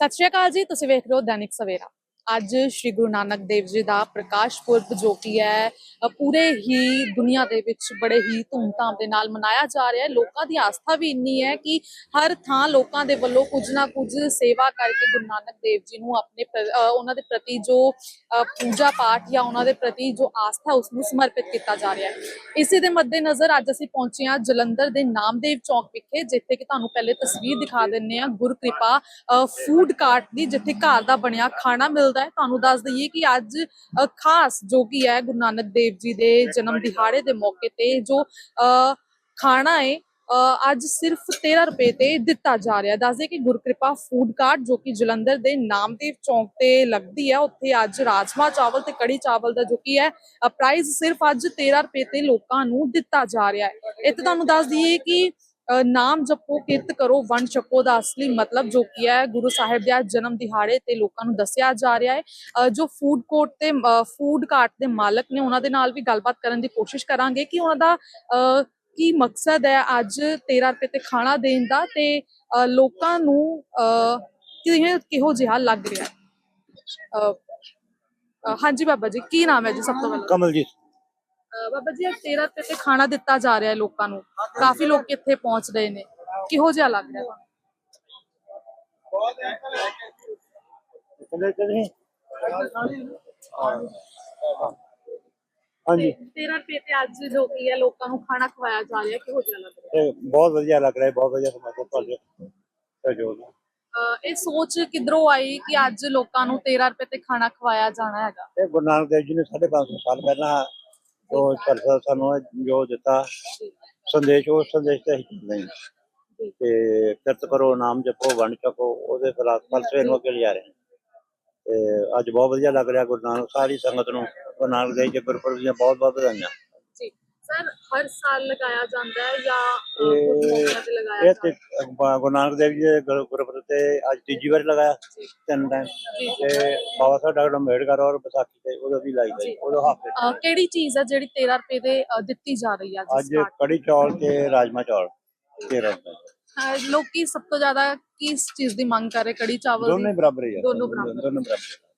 ਸਤਿ ਸ਼੍ਰੀ ਅਕਾਲ ਜੀ ਤੁਸੀਂ ਵੇਖ ਰਹੇ ਹੋ ਦੈਨਿਕ ਸਵੇਰਾ। ਅੱਜ ਸ਼੍ਰੀ ਗੁਰੂ ਨਾਨਕ ਦੇਵ ਜੀ ਦਾ ਪ੍ਰਕਾਸ਼ ਪੁਰਬ ਜੋ ਕਿ ਹੈ ਪੂਰੇ ਹੀ ਦੁਨੀਆ ਦੇ ਵਿੱਚ ਬੜੇ ਹੀ ਧੂਮਧਾਮ ਦੇ ਨਾਲ ਮਨਾਇਆ ਜਾ ਰਿਹਾ ਹੈ। ਲੋਕਾਂ ਦੀ ਆਸਥਾ ਵੀ ਇੰਨੀ ਹੈ ਕਿ ਹਰ ਥਾਂ ਲੋਕਾਂ ਦੇ ਵੱਲੋਂ ਕੁਝ ਨਾ ਕੁਝ ਸੇਵਾ ਕਰਕੇ ਗੁਰੂ ਨਾਨਕ ਦੇਵ ਜੀ ਨੂੰ ਆਪਣੇ ਉਹਨਾਂ ਦੇ ਪ੍ਰਤੀ ਜੋ ਪੂਜਾ ਪਾਠ ਜਾਂ ਉਹਨਾਂ ਦੇ ਪ੍ਰਤੀ ਜੋ ਆਸਥਾ ਉਸ ਨੂੰ ਸਮਰਪਿਤ ਕੀਤਾ ਜਾ ਰਿਹਾ ਹੈ। ਇਸੇ ਦੇ ਮੱਦੇਨਜ਼ਰ ਅੱਜ ਅਸੀਂ ਪਹੁੰਚੇ ਹਾਂ ਜਲੰਧਰ ਦੇ ਨਾਮਦੇਵ ਚੌਕ ਵਿਖੇ ਜਿੱਥੇ ਕਿ ਤੁਹਾਨੂੰ ਪਹਿਲੇ ਤਸਵੀਰ ਦਿਖਾ ਦਿੰਨੇ ਆ ਗੁਰਕਿਰਪਾ ਅ, ਫੂਡ ਕਾਰਟ ਦੀ ਜਿੱਥੇ ਘਰ ਦਾ ਬਣਿਆ ਖਾਣਾ ਮਿਲਦਾ ਹੈ। ਤੁਹਾਨੂੰ ਦੱਸ ਦਈਏ ਕਿ ਅੱਜ ਖਾਸ ਜੋ ਕੀ ਹੈ, ਗੁਰੂ ਨਾਨਕ ਦੇਵ ਜੀ ਦੇ ਜਨਮ ਦਿਹਾੜੇ ਦੇ ਮੌਕੇ ਤੇ ਜੋ ਖਾਣਾ ਹੈ ਅੱਜ ਸਿਰਫ 13 ਰੁਪਏ ਤੇ ਦਿੱਤਾ ਜਾ ਰਿਹਾ। ਦੱਸਦੇ ਕਿ ਗੁਰਕਿਰਪਾ ਫੂਡ ਕਾਰਟ ਜੋ ਕਿ ਜਲੰਧਰ ਦੇ ਨਾਮਦੇਵ ਚੌਂਕ ਤੇ ਲੱਗਦੀ ਹੈ, ਉੱਥੇ ਅੱਜ ਰਾਜਮਾ ਚਾਵਲ ਤੇ ਕੜੀ ਚਾਵਲ ਦਾ ਜੋ ਕਿ ਹੈ ਪ੍ਰਾਈਸ ਸਿਰਫ ਅੱਜ 13 ਰੁਪਏ ਤੇ ਲੋਕਾਂ ਨੂੰ ਦਿੱਤਾ ਜਾ ਰਿਹਾ ਹੈ। ਇੱਥੇ ਤੁਹਾਨੂੰ ਦੱਸ ਦਈਏ ਕਿ ਨਾਮ ਜਪੋ ਕਿਰਤ ਕਰੋ ਵੰਡ ਛਕੋ ਦਾ ਅਸਲੀ ਮਤਲਬ ਜੋ ਕੀ ਹੈ ਗੁਰੂ ਸਾਹਿਬ ਦੇ ਜਨਮ ਦਿਹਾੜੇ ਤੇ ਲੋਕਾਂ ਨੂੰ ਦੱਸਿਆ ਜਾ ਰਿਹਾ ਹੈ। ਜੋ ਫੂਡ ਕੋਰਟ ਤੇ ਫੂਡ ਕਾਰਟ ਦੇ ਮਾਲਕ ਨੇ ਉਹਨਾਂ ਦੇ ਨਾਲ ਵੀ ਗੱਲਬਾਤ ਕਰਨ ਦੀ ਕੋਸ਼ਿਸ਼ ਕਰਾਂਗੇ ਕਿ ਉਹਨਾਂ ਦਾ ਕੀ ਮਕਸਦ ਹੈ ਅੱਜ 13 ਰੁਪਏ ਤੇ ਖਾਣਾ ਦੇਣ ਦਾ ਤੇ ਲੋਕਾਂ ਨੂੰ ਅ, ਕਿਹੋ ਜਿਹਾ ਲੱਗ ਰਿਹਾ ਹੈ। ਹਾਂਜੀ ਬਾਬਾ ਜੀ ਕੀ ਨਾਮ ਹੈ ਜੀ ਸਭ ਤੋਂ ਪਹਿਲਾਂ? ਕਮਲਜੀਤ। ਅਹ ਬਾਬਾ ਜੀ ਅੱਜ 13 ਰੁਪਏ ਤੇ ਖਾਣਾ ਦਿੱਤਾ ਜਾ ਰਿਹਾ ਹੈ ਲੋਕਾਂ ਨੂੰ। ਕਾਫੀ ਲੋਕ ਇੱਥੇ ਪਹੁੰਚ ਰਹੇ ਨੇ। ਕਿਹੋ ਜਿਹਾ ਲੱਗ ਰਿਹਾ ਹਾਂਜੀ। 13 ਰੁਪਏ ਤੇ ਅੱਜ ਜੋ ਕੀ ਹੈ ਲੋਕਾਂ ਨੂੰ ਖਾਣਾ ਖਵਾਇਆ ਜਾ ਰਿਹਾ ਕਿਹੋ ਜਿਹਾ ਲੱਗ ਰਿਹਾ ਇਹ ਬਹੁਤ ਵਧੀਆ ਲੱਗ ਰਿਹਾ ਹੈ ਬਹੁਤ ਵਧੀਆ ਸਮਾਂ ਤੁਹਾਡੇ ਸਹਿਯੋਗ ਨਾਲ। ਹੈ ਅਹ ਇਹ ਸੋਚ ਕਿਧਰੋਂ ਆਈ ਕਿ ਅੱਜ ਲੋਕਾਂ ਨੂੰ 13 ਰੁਪਏ ਤੇ ਖਾਣਾ ਖਵਾਇਆ ਜਾਣਾ ਹੈਗਾ? ਇਹ ਗੁਰੂ ਨਾਨਕ ਦੇਵ ਜੀ ਨੇ 550 ਸਾਲ ਪਹਿਲਾਂ ਜੋ ਚਰਚਾ ਸਾਨੂੰ ਜੋ ਦਿੱਤਾ, ਸੰਦੇਸ਼, ਉਹ ਸੰਦੇਸ਼ ਤੇ ਅਸੀਂ ਚੱਲਦੇ ਤੇ ਕਿਰਤ ਕਰੋ, ਨਾਮ ਜਪੋ, ਵੰਡ ਛਕੋ ਉਹਦੇ ਖਿਲਾਫ ਫਲਸਫੇ ਨੂੰ ਅੱਗੇ ਲਿਆ ਰਹੇ ਤੇ ਅੱਜ ਬਹੁਤ ਵਧੀਆ ਲੱਗ ਰਿਹਾ ਗੁਰੂ ਨਾਨਕ ਸਾਰੀ ਸੰਗਤ ਨੂੰ, ਗੁਰੂ ਨਾਨਕ ਦੇਵ ਜੀ ਗੁਰਪੁਰਬ ਦੀਆਂ ਬਹੁਤ ਬਹੁਤ ਵਧਾਈਆਂ। ਸਰ ਹਰ ਸਾਲ ਲਗਾਇਆ ਜਾਂਦਾ ਹੈ ਜਾਂ ਅਹ, ਕੁਝ ਇਹ ਮੌਕਿਆਂ ਤੇ ਲਗਾਇਆ ਇਹ ਜਾਂਦਾ ਤੇ ਅਹ ਗੁਰੂ ਨਾਨਕ ਦੇਵ ਜੀ ਦੇ ਗੁਰ- ਗੁਰਪੁਰਬ ਤੇ ਅੱਜ ਤੀਜੀ ਵਾਰ ਲਗਾਇਆ ਜੀ। ਤਿੰਨ ਟਾਈਮ ਜੀ। ਤੇ ਬਾਬਾ ਸਾਹਿਬ ਡਾਕਟਰ ਅੰਬੇਡਕਰ ਔਰ ਵਿਸਾਖੀ ਤੇ ਉਦੋਂ ਵੀ ਲਾਈ ਗਈ ਜੀ। ਉਦੋਂ ਹਫ਼ਤੇ ਅਹ, ਕਿਹੜੀ ਚੀਜ਼ ਹੈ ਜਿਹੜੀ 13 ਰੁਪਏ ਦੇ ਅਹ, ਦਿੱਤੀ ਜਾ ਰਹੀ ਹੈ ਅੱਜ start? ਕੜੀ ਚੌਲ ਤੇ ਰਾਜਮਾ ਚੌਲ 13 ਰੁਪਏ ਅਹ, ਲੋਕੀ ਸਭ ਤੋਂ ਜ਼ਿਆਦਾ ਕਿਸ ਚੀਜ਼ ਦੀ ਮੰਗ ਕਰ ਰਹੇ ਕੜੀ ਚਾਵਲ ਦੀ ਦੋਨੇ ਬਰਾਬਰ ਹੀ ਆ ਦੋਨੋਂ ਬਰਾਬਰ। ਦੋਨੋਂ ਬਰਾਬਰ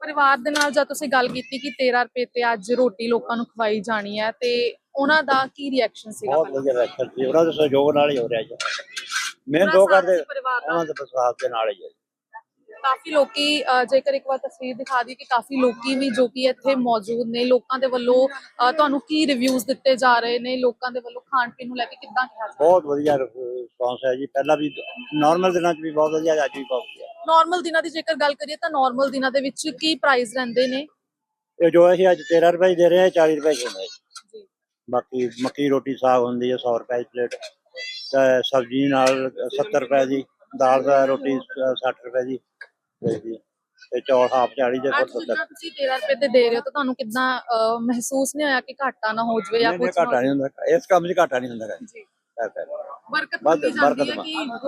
ਪਰਿਵਾਰ ਦੇ ਨਾਲ ਜਦ ਤੁਸੀਂ ਗੱਲ ਕੀਤੀ ਕਿ 13 ਰੁਪਏ ਤੇ ਅੱਜ ਰੋਟੀ ਲੋਕਾਂ ਨੂੰ ਖਵਾਈ ਜਾਣੀ ਹੈ ਤੇ ਉਹਨਾਂ ਦਾ ਕੀ ਰਿਐਕਸ਼ਨ ਸੀਗਾ ਬਹੁਤ? ਵਧੀਆ ਰੈਸਟੋਰੈਂਟ ਸੀ। ਉਹਨਾਂ ਦੇ ਸਹਿਯੋਗ ਨਾਲ ਹੀ ਹੋ ਰਿਹਾ ਜੀ। ਮਿਹਨਤ ਉਹ ਕਰਦੇ। ਉਹਨਾਂ ਦੇ ਵਿਸ਼ਵਾਸ ਦੇ ਨਾਲ ਹੀ ਹੈ। ਕਾਫੀ ਲੋਕੀ ਜੇਕਰ ਇੱਕ ਵਾਰ ਤਸਵੀਰ ਦਿਖਾ ਦੀ ਕਿ ਕਾਫੀ ਲੋਕੀ ਵੀ ਜੋ ਕਿ ਇੱਥੇ ਮੌਜੂਦ ਨੇ ਲੋਕਾਂ ਦੇ ਵੱਲੋਂ ਤੁਹਾਨੂੰ ਕੀ ਰਿਵਿਊਜ਼ ਦਿੱਤੇ ਜਾ ਰਹੇ ਨੇ? ਲੋਕਾਂ ਦੇ ਵੱਲੋਂ ਖਾਣ ਪੀਣ ਨੂੰ ਲੈ ਕੇ ਕਿੱਦਾਂ ਕਿਹਾ ਜਾ ਬਹੁਤ ਵਧੀਆ ਰਿਸਪੌਂਸ ਹੈ ਜੀ। ਪਹਿਲਾਂ ਵੀ ਨਾਰਮਲ ਦਿਨਾਂ 'ਚ ਵੀ ਬਹੁਤ ਵਧੀਆ ਅੱਜ ਵੀ ਬਹੁਤ ਨਾਰਮਲ ਦਿਨਾਂ ਦੀ ਜੇਕਰ ਗੱਲ ਕਰੀਏ ਤਾਂ ਨਾਰਮਲ ਦਿਨਾਂ ਦੇ ਵਿੱਚ ਕੀ ਪ੍ਰਾਈਸ ਰਹਿੰਦੇ ਨੇ? ਇਹ ਜੋ ਅਸੀਂ ਅੱਜ 13 ਰੁਪਏ ਦੇ ਰਹੇ ਹਾਂ 40 ਰੁਪਏ ਹੁੰਦਾ ਜੀ। ਬਾਕੀ ਮੱਕੀ ਰੋਟੀ ਸਾਗ ਹੁੰਦੀ ਹੈ 100 ਰੁਪਏ ਪਲੇਟ। ਤੇ ਸਬਜ਼ੀ ਨਾਲ 70 ਰੁਪਏ ਦੀ ਦਾਲ ਦਾ ਰੋਟੀ 60 ਰੁਪਏ ਦੀ ਜੀ। ਤੇ ਚੌਲ ਹਾਫ 40 ਦੇ ਕੋਲ 70 ਜਿੱਦਾਂ ਤੁਸੀਂ 13 ਰੁਪਏ ਤੇ ਦੇ ਰਹੇ ਹੋ ਤਾਂ ਤੁਹਾਨੂੰ ਕਿੱਦਾਂ ਮਹਿਸੂਸ ਨਹੀਂ ਹੋਇਆ ਕਿ ਘਾਟਾ ਨਾ ਹੋ ਜਾਵੇ ਜਾਂ ਕੁਝ ਘਾਟਾ ਨਹੀਂ ਹੁੰਦਾ। ਇਸ ਕੰਮ 'ਚ ਘਾਟਾ ਨਹੀਂ ਹੁੰਦਾ। ਜੀ। ਬਰਕਤ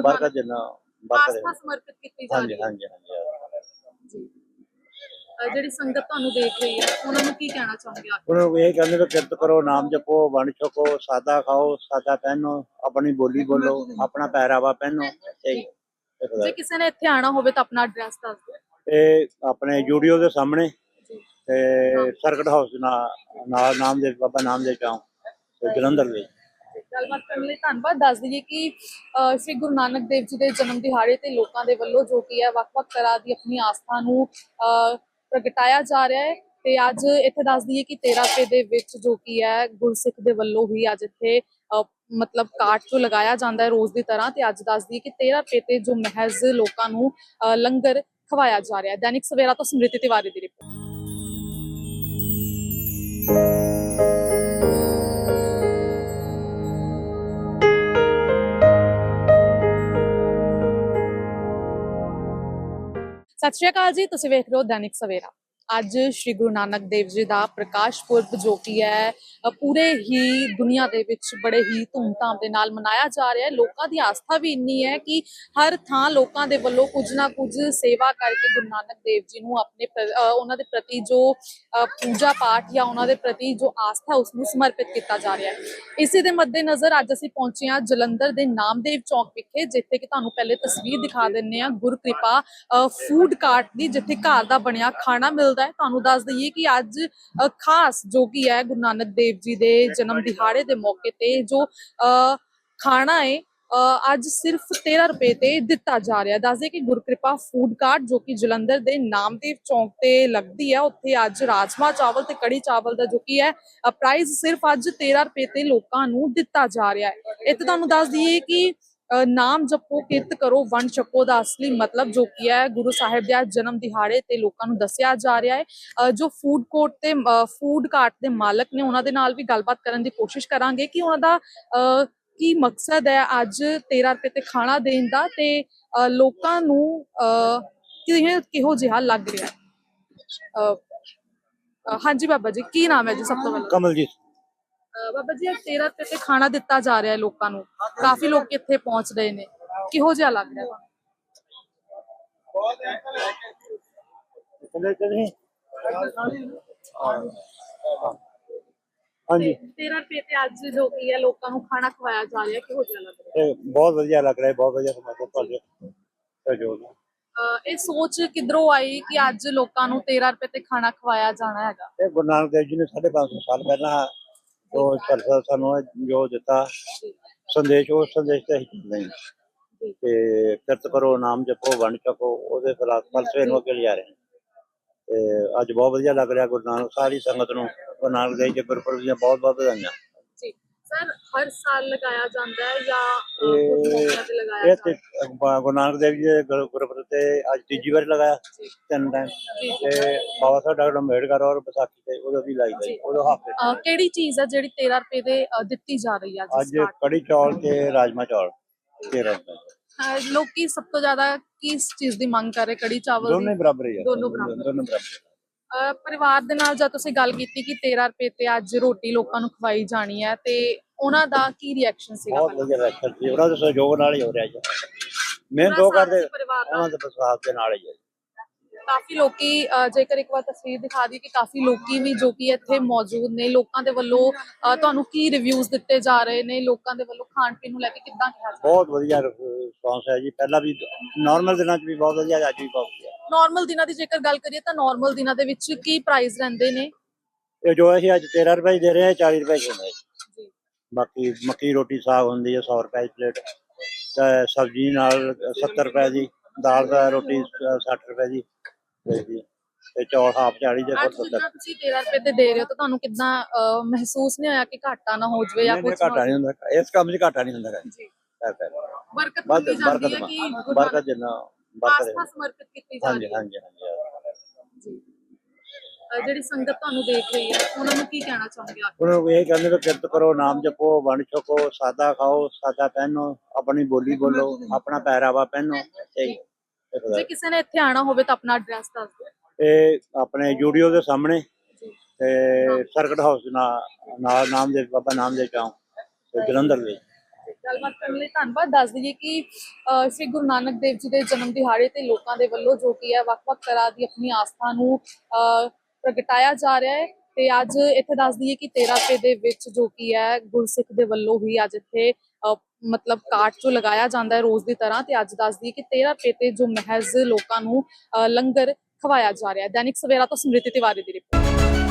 ਬਰਕਤ ਜਿੰਨਾ ਆਸਥਾ ਸਮਰਪਿਤ ਕੀਤੀ ਜਾ ਹਾਂਜੀ ਰਹੀ ਹੈ। ਹਾਂਜੀ ਹਾਂਜੀ ਜੀ। ਅਹ ਜਿਹੜੀ ਸੰਗਤ ਤੁਹਾਨੂੰ ਦੇਖ ਰਹੀ ਹੈ ਉਹਨਾਂ ਨੂੰ ਕੀ ਕਹਿਣਾ ਚਾਹੋਗੇ ਆਪ? ਉਹਨਾਂ ਨੂੰ ਇਹ ਕਹਿੰਦੇ ਕਿ ਕਿਰਤ ਕਰੋ ਨਾਮ ਜਪੋ ਵੰਡ ਛਕੋ ਸਾਦਾ ਖਾਓ ਸਾਦਾ ਪਹਿਨੋ ਆਪਣੀ ਬੋਲੀ ਬੋਲੋ ਆਪਣਾ ਪਹਿਰਾਵਾ ਪਹਿਨੋ ਤੇ ਜੇ। ਕਿਸੇ ਨੇ ਇੱਥੇ ਆਣਾ ਹੋਵੇ ਤਾਂ ਆਪਣਾ ਐਡਰੈਸ ਦੱਸ ਦਿਓ। ਇਹ ਆਪਣੇ ਜੂਡੀਓ ਦੇ ਸਾਹਮਣੇ ਜੀ। ਤੇ ਸਰਕਟ ਹਾਊਸ ਨਾਲ ਨਾਲ ਨਾਮ ਦੇ ਬਾਬਾ ਨਾਮ ਦੇ ਚੌਂਕ ਤੇ ਜਲੰਧਰ ਵਿੱਚ ਗੱਲਬਾਤ ਕਰਨ ਲਈ ਧੰਨਵਾਦ। ਦੱਸ ਦਈਏ ਕਿ ਸ੍ਰੀ ਗੁਰੂ ਨਾਨਕ ਦੇਵ ਜੀ ਦੇ ਜਨਮ ਦਿਹਾੜੇ ਤੇ ਲੋਕਾਂ ਦੇ ਵੱਲੋਂ ਜੋ ਕੀ ਹੈ ਵੱਖ-ਵੱਖ ਤਰ੍ਹਾਂ ਦੀ ਆਪਣੀ ਆਸਥਾ ਨੂੰ ਪ੍ਰਗਟਾਇਆ ਜਾ ਰਿਹਾ ਹੈ। ਤੇ ਅੱਜ ਇੱਥੇ ਦੱਸ ਦਈਏ ਕਿ 13 ਰੁਪਏ ਦੇ ਵਿੱਚ ਜੋ ਕੀ ਹੈ ਗੁਰਸਿੱਖ ਦੇ ਵੱਲੋਂ ਹੀ ਅੱਜ ਇੱਥੇ ਮਤਲਬ ਕਾਟ ਜੋ ਲਗਾਇਆ ਜਾਂਦਾ ਹੈ ਰੋਜ਼ ਦੀ ਤਰ੍ਹਾਂ। ਤੇ ਅੱਜ ਦੱਸ ਦਈਏ ਕਿ 13 ਰੁਪਏ ਤੇ ਜੋ ਮਹਿਜ਼ ਲੋਕਾਂ ਨੂੰ ਅਹ, ਲੰਗਰ ਖਵਾਇਆ ਜਾ ਰਿਹਾ ਹੈ। ਦੈਨਿਕ ਸਵੇਰਾ ਤੋਂ ਸਮ੍ਰਿਤੀ ਤਿਵਾਰੀ ਦੀ ਰਿਪੋਰਟ। ਸਤਿ ਸ਼੍ਰੀ ਅਕਾਲ ਜੀ ਤੁਸੀਂ ਵੇਖ ਰਹੇ ਹੋ ਦੈਨਿਕ ਸਵੇਰਾ। ਅੱਜ ਸ੍ਰੀ ਗੁਰੂ ਨਾਨਕ ਦੇਵ ਜੀ ਦਾ ਪ੍ਰਕਾਸ਼ ਪੁਰਬ ਜੋ ਕਿ ਹੈ ਪੂਰੇ ਹੀ ਦੁਨੀਆ ਦੇ ਵਿੱਚ ਬੜੇ ਹੀ ਧੂਮਧਾਮ ਦੇ ਨਾਲ ਮਨਾਇਆ ਜਾ ਰਿਹਾ ਹੈ। ਲੋਕਾਂ ਦੀ ਆਸਥਾ ਵੀ ਇੰਨੀ ਹੈ ਕਿ ਹਰ ਥਾਂ ਲੋਕਾਂ ਦੇ ਵੱਲੋਂ ਕੁਝ ਨਾ ਕੁਝ ਸੇਵਾ ਕਰਕੇ ਗੁਰੂ ਨਾਨਕ ਦੇਵ ਜੀ ਨੂੰ ਆਪਣੇ ਉਹਨਾਂ ਦੇ ਪ੍ਰਤੀ ਜੋ ਪੂਜਾ ਪਾਠ ਜਾਂ ਉਹਨਾਂ ਦੇ ਪ੍ਰਤੀ ਜੋ ਆਸਥਾ ਉਸ ਨੂੰ ਸਮਰਪਿਤ ਕੀਤਾ ਜਾ ਰਿਹਾ ਹੈ। ਇਸੇ ਦੇ ਮੱਦੇਨਜ਼ਰ ਅੱਜ ਅਸੀਂ ਪਹੁੰਚੇ ਹਾਂ ਜਲੰਧਰ ਦੇ ਨਾਮਦੇਵ ਚੌਕ ਵਿਖੇ, ਜਿੱਥੇ ਕਿ ਤੁਹਾਨੂੰ ਪਹਿਲੇ ਤਸਵੀਰ ਦਿਖਾ ਦਿੰਨੇ ਆ ਗੁਰਕਿਰਪਾ ਫੂਡ ਕਾਰਟ ਦੀ ਜਿੱਥੇ ਘਰ ਦਾ ਬਣਿਆ ਖਾਣਾ ਮਿਲਦਾ ਹੈ। ਤੁਹਾਨੂੰ ਦੱਸ ਦਈਏ ਕਿ ਅੱਜ ਖਾਸ ਜੋ ਕਿ ਹੈ, ਗੁਰੂ ਨਾਨਕ ਦੇਵ ਜੀ ਦੇ ਜਨਮ ਦਿਹਾੜੇ ਦੇ ਮੌਕੇ ਤੇ ਜੋ ਖਾਣਾ ਹੈ ਅੱਜ ਸਿਰਫ 13 ਰੁਪਏ ਤੇ ਦਿੱਤਾ ਜਾ ਰਿਹਾ ਦੱਸਦੇ ਕਿ ਗੁਰਕਿਰਪਾ ਫੂਡ ਕਾਰਟ ਜੋ ਕਿ ਜਲੰਧਰ ਦੇ ਨਾਮਦੇਵ ਚੌਂਕ ਤੇ ਲੱਗਦੀ ਹੈ, ਉੱਥੇ ਅੱਜ ਰਾਜਮਾ ਚਾਵਲ ਤੇ ਕੜੀ ਚਾਵਲ ਦਾ ਜੋ ਕਿ ਹੈ ਪ੍ਰਾਈਸ ਸਿਰਫ ਅੱਜ 13 ਰੁਪਏ ਤੇ ਲੋਕਾਂ ਨੂੰ ਦਿੱਤਾ ਜਾ ਰਿਹਾ ਹੈ। ਇੱਥੇ ਤੁਹਾਨੂੰ ਦੱਸ ਦਈਏ ਕਿ ਨਾਮ ਜਪੋ ਕਿਰਤ ਕਰੋ ਵੰਡ ਛਕੋ ਦਾ ਅਸਲੀ ਮਤਲਬ ਜੋ ਕੀ ਹੈ ਗੁਰੂ ਸਾਹਿਬ ਦੇ ਅੱਜ ਜਨਮ ਦਿਹਾੜੇ ਤੇ ਲੋਕਾਂ ਨੂੰ ਦੱਸਿਆ ਜਾ ਰਿਹਾ ਹੈ। ਜੋ ਫੂਡ ਕੋਰਟ ਤੇ ਫੂਡ ਕਾਰਟ ਦੇ ਮਾਲਕ ਨੇ ਉਹਨਾਂ ਦੇ ਨਾਲ ਵੀ ਗੱਲਬਾਤ ਕਰਨ ਦੀ ਕੋਸ਼ਿਸ਼ ਕਰਾਂਗੇ ਕਿ ਉਹਨਾਂ ਦਾ ਕੀ ਮਕਸਦ ਹੈ ਅੱਜ 13 ਰੁਪਏ ਤੇ ਖਾਣਾ ਦੇਣ ਦਾ ਤੇ ਲੋਕਾਂ ਨੂੰ ਅ, ਕਿਵੇਂ ਕਿਹੋ ਜਿਹਾ ਲੱਗ ਰਿਹਾ ਹਾਂਜੀ ਬਾਬਾ ਜੀ ਕੀ ਨਾਮ ਹੈ ਜੀ ਸਭ ਤੋਂ ਪਹਿਲਾਂ? ਕਮਲਜੀਤ। ਅਹ ਬਾਬਾ ਜੀ ਅੱਜ 13 ਰੁਪਏ ਤੇ ਖਾਣਾ ਦਿੱਤਾ ਜਾ ਰਿਹਾ ਹੈ ਲੋਕਾਂ ਨੂੰ। ਕਾਫੀ ਲੋਕ ਇੱਥੇ ਪਹੁੰਚ ਰਹੇ ਨੇ। ਕਿਹੋ ਜਿਹਾ ਲੱਗ ਰਿਹਾ ਹਾਂਜੀ। 13 ਰੁਪਏ ਤੇ ਅੱਜ ਜੋ ਕੀ ਹੈ ਲੋਕਾਂ ਨੂੰ ਖਾਣਾ ਖਵਾਇਆ ਜਾ ਰਿਹਾ ਕਿਹੋ ਜਿਹਾ ਲੱਗ ਰਿਹਾ? ਇਹ ਬਹੁਤ ਵਧੀਆ ਲੱਗ ਰਿਹਾ ਹੈ, ਬਹੁਤ ਵਧੀਆ ਸਮਾਂ ਤੁਹਾਡੇ ਸਹਿਯੋਗ ਨਾਲ। ਅਹ ਇਹ ਸੋਚ ਕਿਧਰੋਂ ਆਈ ਕਿ ਅੱਜ ਲੋਕਾਂ ਨੂੰ 13 ਰੁਪਏ ਤੇ ਖਾਣਾ ਖਵਾਇਆ ਜਾਣਾ ਹੈਗਾ? ਇਹ ਗੁਰੂ ਨਾਨਕ ਦੇਵ ਜੀ ਨੇ 550 ਸਾਲ ਪਹਿਲਾਂ ਜੋ ਚਰਚਾ ਸਾਨੂੰ ਜੋ ਦਿੱਤਾ ਸੰਦੇਸ਼ ਉਹ ਸੰਦੇਸ਼ ਤੇ ਹਾਂ। ਤੇ ਕਿਰਤ ਕਰੋ ਨਾਮ ਜਪੋ ਵੰਡ ਛਕੋ ਉਹਦੇ ਫਲਸਫੇ ਨੂੰ ਅੱਗੇ ਲਿਜਾ ਰਹੇ ਤੇ ਅੱਜ ਬਹੁਤ ਵਧੀਆ ਲੱਗ ਰਿਹਾ ਗੁਰੂ ਨਾਨਕ ਸਾਰੀ ਸੰਗਤ ਨੂੰ ਗੁਰੂ ਨਾਨਕ ਦੇਵ ਜੀ ਗੁਰਪੁਰਬ ਦੀਆਂ ਬਹੁਤ ਬਹੁਤ ਵਧਾਈਆਂ। ਜੀ ਸਰ ਹਰ ਸਾਲ ਲਗਾਇਆ ਜਾਂਦਾ ਹੈ ਜਾਂ ਕੁਝ ਇਹ ਮੌਕਿਆਂ ਤੇ ਲਗਾਇਆ ਜਾਂਦਾ ਹੈ? ਗੁਰੂ ਨਾਨਕ ਦੇਵ ਜੀ ਦੇ ਗੁਰ- ਗੁਰਪੁਰਬ ਤੇ ਅੱਜ ਤੀਜੀ ਵਾਰ ਲਗਾਇਆ ਤਿੰਨ ਟਾਈਮ ਤੇ ਬਾਬਾ ਸਾਹਿਬ ਡਾਕਟਰ ਅੰਬੇਡਕਰ ਔਰ ਵਿਸਾਖੀ ਤੇ ਉਦੋਂ ਵੀ ਲਾਈ ਗਈ ਉਦੋਂ ਹਫ਼ਤੇ ਅਹ, ਕਿਹੜੀ ਚੀਜ਼ ਹੈ ਜਿਹੜੀ 13 ਰੁਪਏ ਦੇ ਅਹ, ਦਿੱਤੀ ਜਾ ਰਹੀ ਹੈ ਅੱਜ ਅੱਜ start? ਕੜੀ ਚੌਲ ਤੇ ਰਾਜਮਾ ਚੌਲ 13 ਰੁਪਏ। ਅਹ, ਲੋਕੀ ਸਭ ਤੋਂ ਜ਼ਿਆਦਾ ਕਿਸ ਚੀਜ਼ ਦੀ ਮੰਗ ਕਰ ਰਹੇ ਕੜੀ ਚਾਵਲ ਦੋਨੇ ਦੀ ਬਰਾਬਰ ਹੀ ਆ। ਦੋਨੋਂ ਬਰਾਬਰ। ਦੋਨੋਂ ਬਰਾਬਰ ਅਹ, ਪਰਿਵਾਰ ਦੇ ਨਾਲ ਜਦ ਤੁਸੀਂ ਗੱਲ ਕੀਤੀ ਕਿ 13 ਰੁਪਏ ਤੇ ਅੱਜ ਰੋਟੀ ਲੋਕਾਂ ਨੂੰ ਖਵਾਈ ਜਾਣੀ ਹੈ ਤੇ ਉਹਨਾਂ ਦਾ ਕੀ ਰਿਐਕਸ਼ਨ ਸੀਗਾ ਬਹੁਤ? ਵਧੀਆ ਲੱਗਾ ਸੀ। ਉਹਨਾਂ ਦੇ ਸਹਿਯੋਗ ਨਾਲ ਹੀ ਹੋ ਰਿਹਾ ਜੀ। ਮਿਹਨਤ ਉਹ ਕਰਦੇ। ਉਹਨਾਂ ਦੇ ਵਿਸ਼ਵਾਸ ਦੇ। ਨਾਲ ਹੀ ਹੈ ਕਾਫੀ ਲੋਕੀ ਜੇਕਰ ਇੱਕ ਵਾਰ ਤਸਵੀਰ ਦਿਖਾ ਦੀ ਕਿ ਕਾਫੀ ਲੋਕੀ ਵੀ ਜੋ ਕਿ ਇੱਥੇ ਮੌਜੂਦ ਨੇ ਲੋਕਾਂ ਦੇ ਵੱਲੋਂ ਤੁਹਾਨੂੰ ਕੀ ਰਿਵਿਊਜ਼ ਦਿੱਤੇ ਜਾ ਰਹੇ ਨੇ ਲੋਕਾਂ ਦੇ ਵੱਲੋਂ ਖਾਣ ਪੀਣ ਨੂੰ ਲੈ ਕੇ ਕਿੱਦਾਂ ਕਿਹਾ ਜਾ ਬਹੁਤ ਵਧੀਆ ਰਿਸਪੌਂਸ ਹੈ ਜੀ। ਪਹਿਲਾਂ ਵੀ ਨਾਰਮਲ ਦਿਨਾਂ 'ਚ ਵੀ ਬਹੁਤ ਵਧੀਆ ਅੱਜ ਵੀ ਬਹੁਤ ਵਧੀਆ। ਨਾਰਮਲ ਦਿਨਾਂ ਦੀ ਜੇਕਰ ਗੱਲ ਕਰੀਏ ਤਾਂ ਨਾਰਮਲ ਦਿਨਾਂ ਦੇ ਵਿੱਚ ਕੀ ਪ੍ਰਾਈਸ ਰਹਿੰਦੇ ਨੇ? ਇਹ ਜੋ ਅਸੀਂ ਅੱਜ 13 ਰੁਪਏ ਦੇ ਰਹੇ ਹਾਂ 40 ਰੁਪਏ ਜੀ। ਬਾਕੀ ਮੱਕੀ ਰੋਟੀ ਸਾਗ ਹੁੰਦੀ ਹੈ 100 ਰੁਪਏ ਪਲੇਟ। ਸਬਜ਼ੀ ਨਾਲ 70 ਰੁਪਏ ਦੀ ਦਾਲ ਦਾ ਰੋਟੀ 60 ਰੁਪਏ ਦੀ ਤੇ ਜੀ ਤੇ ਚੌਲ ਹਾਫ 40 ਦੇ ਕੋਲ 70 ਜਿੱਦਾਂ ਤੁਸੀਂ 13 ਰੁਪਏ ਤੇ ਦੇ ਰਹੇ ਹੋ ਤਾਂ ਤੁਹਾਨੂੰ ਕਿੱਦਾਂ ਮਹਿਸੂਸ ਨਹੀਂ ਹੋਇਆ ਕਿ ਘਾਟਾ ਨਾ ਹੋ ਜਾਵੇ ਜਾਂ ਕੁਝ ਘਾਟਾ ਨਹੀਂ ਹੁੰਦਾ। ਇਸ ਕੰਮ 'ਚ ਘਾਟਾ ਨਹੀਂ ਹੁੰਦਾ। ਜੀ। ਬਰਕਤ ਬਰਕਤ ਬਰਕਤ ਜਿੰਨਾ ਬਰਕਤ ਆਸਥਾ ਸਮਰਪਿਤ ਕੀਤੀ ਜਾ ਹਾਂਜੀ ਹੈ। ਹਾਂਜੀ ਹਾਂਜੀ। ਜੀ। ਜਿਹੜੀ ਸੰਗਤ ਤੁਹਾਨੂੰ ਦੇਖ ਰਹੀ ਹੈ ਉਹਨਾਂ ਨੂੰ ਕੀ ਕਹਿਣਾ ਚਾਹੁੰਗੇ ਆਪ? ਉਹਨਾਂ ਨੂੰ ਇਹ ਕਹਿੰਦੇ ਕਿ ਕਿਰਤ ਕਰੋ ਨਾਮ ਜਪੋ ਵੰਡ ਛਕੋ ਸਾਦਾ ਖਾਓ ਸਾਦਾ ਪਹਿਨੋ ਆਪਣੀ ਬੋਲੀ ਬੋਲੋ ਆਪਣਾ ਪਹਿਰਾਵਾ ਪਹਿਨੋ ਜੇ। ਕਿਸੇ ਨੇ ਇੱਥੇ ਆਣਾ ਹੋਵੇ ਤਾਂ ਆਪਣਾ ਐਡਰੈਸ ਦੱਸ ਦਿਓ। ਇਹ ਆਪਣੇ ਜੂਡੀਓ ਦੇ ਸਾਹਮਣੇ ਤੇ ਸਰਕਟ ਹਾਊਸ ਨਾਲ ਨਾਮ ਦੇ ਬਾਬਾ ਨਾਮ ਦੇ ਚੌਂਕ ਤੇ ਜਲੰਧਰ ਵਿੱਚ। ਗੱਲਬਾਤ ਕਰਨ ਲਈ ਧੰਨਵਾਦ। ਦੱਸ ਦਈਏ ਕਿ ਸ੍ਰੀ ਗੁਰੂ ਨਾਨਕ ਦੇਵ ਜੀ ਦੇ ਜਨਮ ਦਿਹਾੜੇ ਤੇ ਲੋਕਾਂ ਦੇ ਵੱਲੋਂ ਜੋ ਕੀ ਹੈ ਵੱਖ-ਵੱਖ ਤਰ੍ਹਾਂ ਦੀ ਆਪਣੀ ਆਸਥਾ ਨੂੰ ਪ੍ਰਗਟਾਇਆ ਜਾ ਰਿਹਾ ਹੈ ਤੇ ਅੱਜ ਇੱਥੇ ਦੱਸ ਦਈਏ ਕਿ 13 ਰੁਪਏ ਦੇ ਵਿੱਚ ਜੋ ਕੀ ਹੈ ਗੁਰਸਿੱਖ ਦੇ ਵੱਲੋਂ ਹੀ ਅੱਜ ਇੱਥੇ ਮਤਲਬ ਕਾਟ ਜੋ ਲਗਾਇਆ ਜਾਂਦਾ ਹੈ ਰੋਜ਼ ਦੀ ਤਰ੍ਹਾਂ ਤੇ ਅੱਜ ਦੱਸ ਦਈਏ ਕਿ 13 ਰੁਪਏ ਤੇ ਜੋ ਮਹਿਜ਼ ਲੋਕਾਂ ਨੂੰ ਅਹ, ਲੰਗਰ ਖਵਾਇਆ ਜਾ ਰਿਹਾ ਹੈ। ਦੈਨਿਕ ਸਵੇਰਾ ਤੋਂ ਸਮ੍ਰਿਤੀ ਤਿਵਾਰੀ ਦੀ ਰਿਪੋਰਟ।